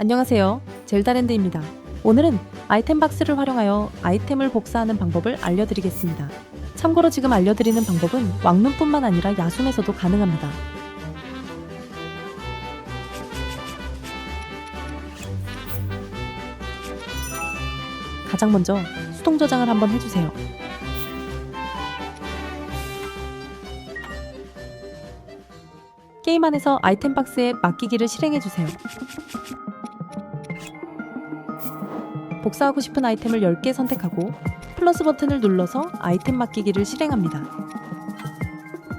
안녕하세요. 젤다랜드입니다. 오늘은 아이템 박스를 활용하여 아이템을 복사하는 방법을 알려드리겠습니다. 참고로 지금 알려드리는 방법은 왕눈뿐만 아니라 야숨에서도 가능합니다. 가장 먼저 수동 저장을 한번 해주세요. 게임 안에서 아이템 박스에 맡기기를 실행해주세요. 복사하고 싶은 아이템을 10개 선택하고 플러스 버튼을 눌러서 아이템 맡기기를 실행합니다.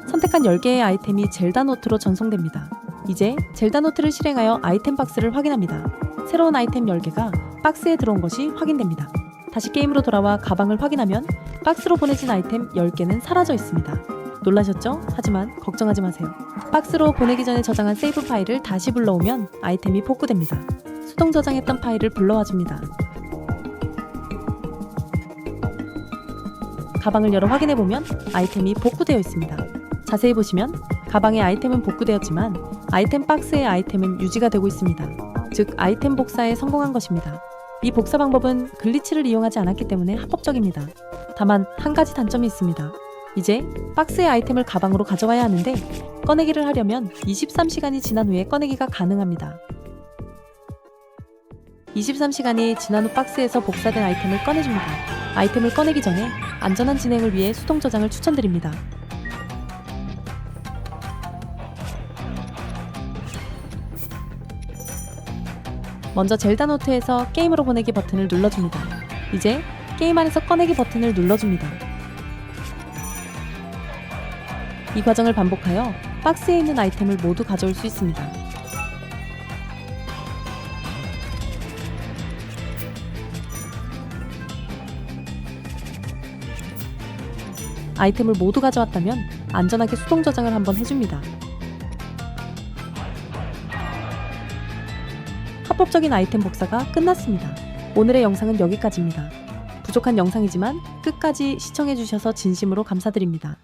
선택한 10개의 아이템이 젤다 노트로 전송됩니다. 이제 젤다 노트를 실행하여 아이템 박스를 확인합니다. 새로운 아이템 10개가 박스에 들어온 것이 확인됩니다. 다시 게임으로 돌아와 가방을 확인하면 박스로 보내진 아이템 10개는 사라져 있습니다. 놀라셨죠? 하지만 걱정하지 마세요. 박스로 보내기 전에 저장한 세이브 파일을 다시 불러오면 아이템이 복구됩니다. 수동 저장했던 파일을 불러와 줍니다. 가방을 열어 확인해 보면 아이템이 복구되어 있습니다. 자세히 보시면 가방의 아이템은 복구되었지만 아이템 박스의 아이템은 유지가 되고 있습니다. 즉 아이템 복사에 성공한 것입니다. 이 복사 방법은 글리치를 이용하지 않았기 때문에 합법적입니다. 다만 한 가지 단점이 있습니다. 이제 박스의 아이템을 가방으로 가져와야 하는데 꺼내기를 하려면 23시간이 지난 후에 꺼내기가 가능합니다. 23시간이 지난 후 박스에서 복사된 아이템을 꺼내줍니다. 아이템을 꺼내기 전에 안전한 진행을 위해 수동 저장을 추천드립니다. 먼저 젤다 노트에서 게임으로 보내기 버튼을 눌러줍니다. 이제 게임 안에서 꺼내기 버튼을 눌러줍니다. 이 과정을 반복하여 박스에 있는 아이템을 모두 가져올 수 있습니다. 아이템을 모두 가져왔다면 안전하게 수동 저장을 한번 해줍니다. 합법적인 아이템 복사가 끝났습니다. 오늘의 영상은 여기까지입니다. 부족한 영상이지만 끝까지 시청해주셔서 진심으로 감사드립니다.